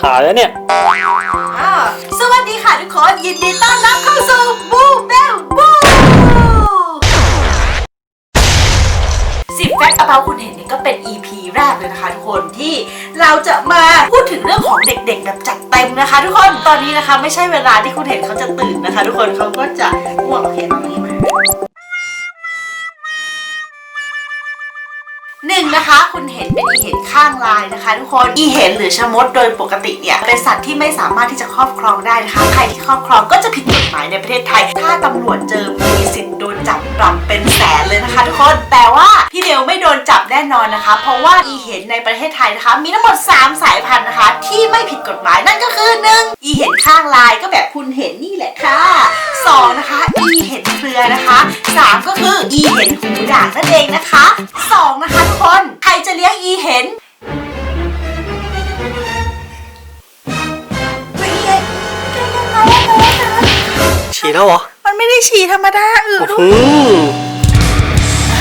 ถ่ายแล้วเนี่ย อ่าสวัสดีค่ะทุกคน ยินดีต้อนรับเข้าสู่บูเบลบูสิบแฟกต์ about คุณเห็นเนี่ยก็เป็น EP แรกเลยนะคะทุกคนที่เราจะมาพูดถึงเรื่องของเด็กๆ แบบจัดเต็มนะคะ ทุกคนตอนนี้นะคะ ไม่ใช่เวลาที่คุณเห็นเขาจะตื่นนะคะ ทุกคนเขาก็จะง่วงโอเคตรงนี้มา หนึ่งนะคะคุณเห็นเป็นอีเห็นข้างลายนะคะ ทุกคนอีเห็นหรือชะมดโดยปกติเนี่ยเป็นสัตว์ที่ไม่สามารถที่จะครอบครองได้นะคะ ใครที่ครอบครองก็จะผิดกฎหมายในประเทศไทย ถ้าตำรวจเจอมีสิทธิ์โดน จับปรับเป็นแสนเลยนะคะทุกคน แต่ว่าพี่เบลไม่โดนจับแน่นอนนะคะ เพราะว่าอีเห็นในประเทศไทยนะคะ มีทั้งหมด 3 สายพันธุ์นะคะ ที่ไม่ผิดกฎหมายนั่นก็คือหนึ่งอีเห็นข้างลายก็แบบคุณเห็นนี่แหละค่ะสองนะคะ อีเห็นเครือนะคะสามก็คืออีเห็นหูด่างนั่นเองนะคะสองนะคะทุกคนใครจะเลี้ยงอีเห็นฉีดแล้วเหรอ ไม่ได้ฉี่ธรรมดาอือโอ้ดูโห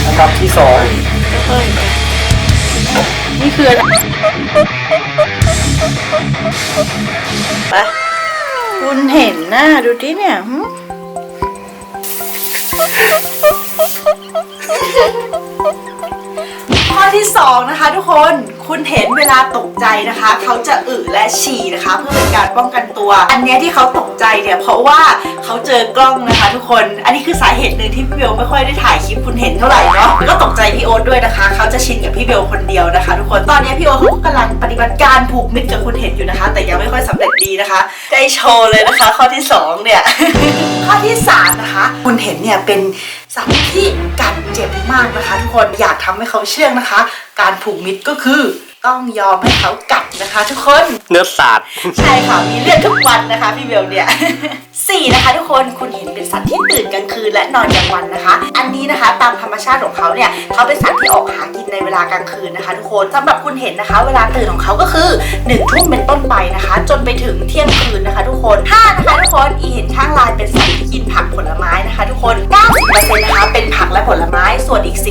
อันดับที่สองเฮ้ยนี่คืออะไรไปคุณเห็นหน้าดูดิเนี่ยหึข้อที่สองนะคะทุกคน คุณเห็นเวลาตกใจนะคะ เขาจะอึและฉี่นะคะ เพื่อเป็นการป้องกันตัว อันเนี้ยที่เขาตกใจเนี่ยเพราะว่าเขาเจอกล้องนะคะทุกคน อันนี้คือสาเหตุหนึ่งที่พี่เบลไม่ค่อยได้ถ่ายคลิปคุณเห็นเท่าไหร่เนาะก็ตกใจพี่โอ๊ตด้วยนะคะ เขาจะชินกับพี่เบลคนเดียวนะคะ ทุกคนตอนนี้พี่โอ๊ตเขาก็กำลังปฏิบัติการผูกมิตรกับคุณเห็นอยู่นะคะ แต่ยังไม่ค่อยสำเร็จดีนะคะ ได้โชว์เลยนะคะ ข้อที่สองเนี่ย ข้อที่สามนะคะ คุณเห็นเนี่ยเป็นสัตว์ที่กัดเจ็บมากนะคะ ทุกคนอยากทำให้เขาเชื่องนะคะ การผูกมิตรก็คือต้องยอมให้เขากัดนะคะ ทุกคนเนื้อสาดใช่ค่ะมีเลือดทุกวันนะคะพี่เบลเนี่ย สี่นะคะทุกคนคุณเห็นเป็นสัตว์ที่ตื่นกลางคืนและนอนกลางวันนะคะ อันนี้นะคะตามธรรมชาติของเขาเนี่ยเขาเป็นสัตว์ที่ออกหากินในเวลากลางคืนนะคะ ทุกคนสำหรับคุณเห็นนะคะ เวลาตื่นของเขาก็คือหนึ่งทุ่มเป็นต้นไปนะคะ จนไปถึงเที่ยงคืนนะคะ ทุกคนห้านะคะทุกคนอีเห็นข้างลายเป็นสัตว์ที่กินผักผลไม้นะคะ ทุกคน90%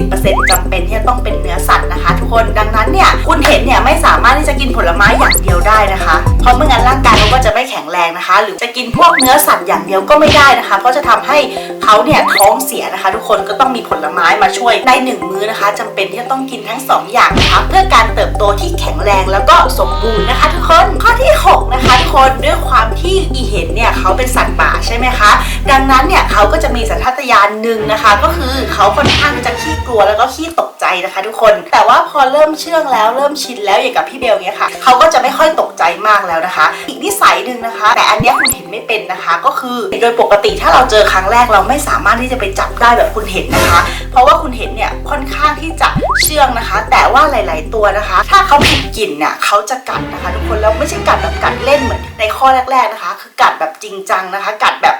70%จำเป็นที่จะต้องเป็นเนื้อสัตว์นะคะ ทุกคนดังนั้นเนี่ยคุณเห็นเนี่ยไม่สามารถที่จะกินผลไม้อย่างเดียวได้นะคะ เพราะเมื่งั้นร่างกายเขาก็จะไม่แข็งแรงนะคะ หรือจะกินพวกเนื้อสัตว์อย่างเดียวก็ไม่ได้นะคะ เพราะจะทำให้เขาเนี่ยท้องเสียนะคะ ทุกคนก็ต้องมีผลไม้มาช่วยในหนึ่งมื้อนะคะจำเป็นที่จะต้องกินทั้งสองอย่างนะคะเพื่อการเติบโตที่แข็งแรงแล้วก็สมบูรณ์นะคะ ทุกคนข้อที่หกนะคะทุกคนด้วยความที่อีเห็นเนี่ยเขาเป็นสัตว์ป่าใช่ไหมคะดังนั้นเนี่ยเขาก็จะมีสัญชาตญาณหนึ่งนะคะ ก็คือเขาค่อนข้างจะขี้กลัวแล้วก็ขี้ตกใจนะคะ ทุกคน แต่ว่าพอเริ่มเชื่องแล้วเริ่มชินแล้วอย่างกับพี่เบลเนี่ยค่ะเขาก็จะไม่ค่อยตกใจมากแล้วนะคะ อีกนิสัยนึงนะคะ แต่อันนี้คุณเห็นไม่เป็นนะคะ ก็คือโดยปกติถ้าเราเจอครั้งแรกเราไม่สามารถที่จะไปจับได้แบบคุณเห็นนะคะ เพราะว่าคุณเห็นเนี่ยค่อนข้างที่จะเชื่องนะคะ แต่ว่าหลาย ๆ ตัวนะคะ ถ้าเขาผิดกลิ่นเนี่ยเขาจะกัดนะคะ ทุกคนแล้วไม่ใช่กัดแบบกัดเล่นเหมือนในข้อแรก ๆนะคะ คือกัดแบบจริงจังนะคะ กัดแบบ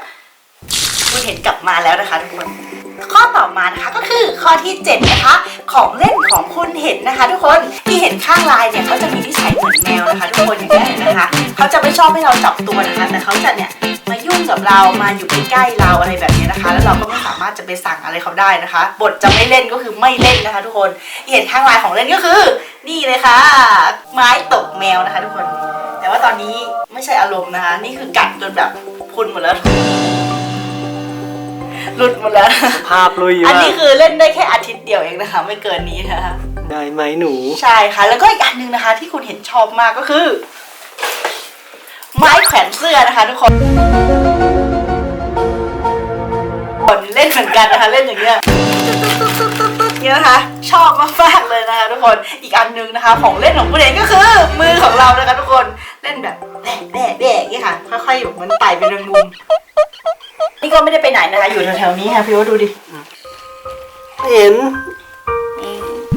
คุณเห็นกลับมาแล้วนะคะทุกคน ข้อต่อมานะคะก็คือข้อที่7นะคะของเล่นของคุณเห็นนะคะ ทุกคนที่เห็นข้างลายเนี่ยเขาจะมีนิสัยเหมือนแมวนะคะทุกคนอย่างนี้นะคะเขาจะไม่ชอบให้เราจับตัวนะคะ แต่เขาจะเนี่ยมายุ่งกับเรามาอยู่ใกล้ๆเราอะไรแบบนี้นะคะ แล้วเราก็ไม่สามารถจะไปสั่งอะไรเขาได้นะคะ บทจะไม่เล่นก็คือไม่เล่นนะคะ ทุกคนเห็นข้างลายของเล่นก็คือ นี่เลยค่ะ ไม้ตกแมวนะคะ ทุกคน แต่ว่าตอนนี้ไม่ใช่อารมณ์นะคะ นี่คือกัดจนแบบพุนหมดแล้ว หลุดหมดแล้ว ภาพลุยอันมากนี้คือเล่นได้แค่อาทิตย์เดียวเองนะคะ ไม่เกินนี้นะคะ ได้ไหมหนู ใช่ค่ะ แล้วก็อีกอันหนึงนะคะ ที่คุณเห็นชอบมากก็คือ ไม้แขวนเสื้อนะคะ ทุกคนคนเล่นเหมือนกันนะคะ เล่นอย่างเงี้ยเนี่ยนะคะ ชอบมากๆเลยนะคะ ทุกคนอีกอันหนึงนะคะ ของเล่นของคุณเองก็คือ มือของเรานะคะทุกคนเล่นแบบแบะแบะแบะอย่างนี้ค่ะ ค่อยๆอยู่เหมันไต่เป็นแมงมุม นี่ก็ไม่ได้ไปไหนนะคะ อยู่แถวๆนี้ค่ะพี่ว่าดูดิ เห็น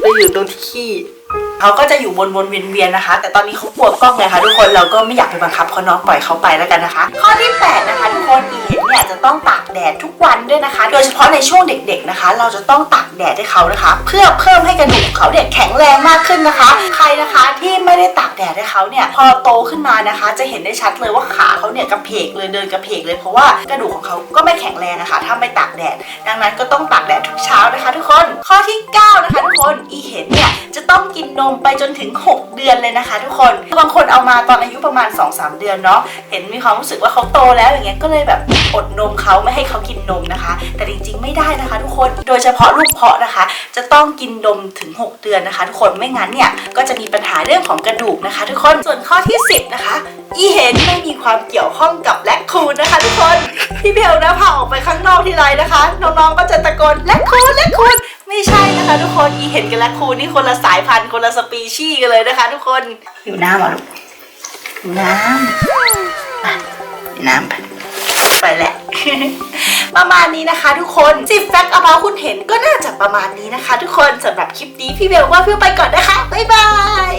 ไปอยู่ตรงที่ขี้ เขาก็จะอยู่วนวนๆเวียนเวียนๆนะคะ แต่ตอนนี้เขากลัวกล้องไงคะทุกคนเราก็ไม่อยากไปบังคับเขาน้องปล่อยเขาไปแล้วกันนะคะ ข้อที่8นะคะทุกคนอีเห็นเนี่ยจะต้องตากแดดทุกวันด้วยนะคะ โดยเฉพาะในช่วงเด็ก ๆนะคะ เราจะต้องตากแดดให้เขานะคะ เพื่อเพิ่มให้กระดูกเขาเนี่ยแข็งแรงมากขึ้นนะคะ ใครนะคะที่ไม่ได้ตากแดดให้เขาเนี่ยพอโตขึ้นมานะคะ จะเห็นได้ชัดเลยว่าขาเขาเนี่ยกระเพกเลยเดินกระเพกเลยเพราะว่ากระดูกของเขาก็ไม่แข็งแรงนะคะ ถ้าไม่ตากแดด ดังนั้นก็ต้องตากแดดทุกเช้า นมมไปจนถึง 6 เดือนเลยนะคะ ทุกคนบางคนเอามาตอนอายุประมาณ 2-3 เดือนเนาะเห็นมีความรู้สึกว่าเขาโตแล้วอย่างเงี้ยก็เลยแบบอดนมเขาไม่ให้เขากินนมนะคะ แต่จริงๆไม่ได้นะคะ ทุกคนโดยเฉพาะลูกเพาะนะคะ จะต้องกินนมถึง 6 เดือนนะคะ ทุกคนไม่งั้นเนี่ยก็จะมีปัญหาเรื่องของกระดูกนะคะ ทุกคนส่วนข้อที่ 10 นะคะอีเห็นไม่มีความเกี่ยวข้องกับแลคคูนนะคะ ทุกคนพี่เบลนะพาออกไปข้างนอกทีไรนะคะน้องๆก็จะตะโกนแลคคูนแลคคูน ไม่ใช่นะคะทุกคนอีเห็นกับแลคคูนนี่คนละสายพันธุ์คนละสปีชีส์กันเลยนะคะ ทุกคนอยู่น้ำเหรอลูกอยู่น้ำไปอยู่น้ำไปไปแหละประมาณนี้นะคะ ทุกคน10แฟกต์ about คุณเห็นก็น่าจะประมาณนี้นะคะ ทุกคนสำหรับคลิปนี้พี่เบลว่าพี่เบลไปก่อนนะคะ บ๊ายบาย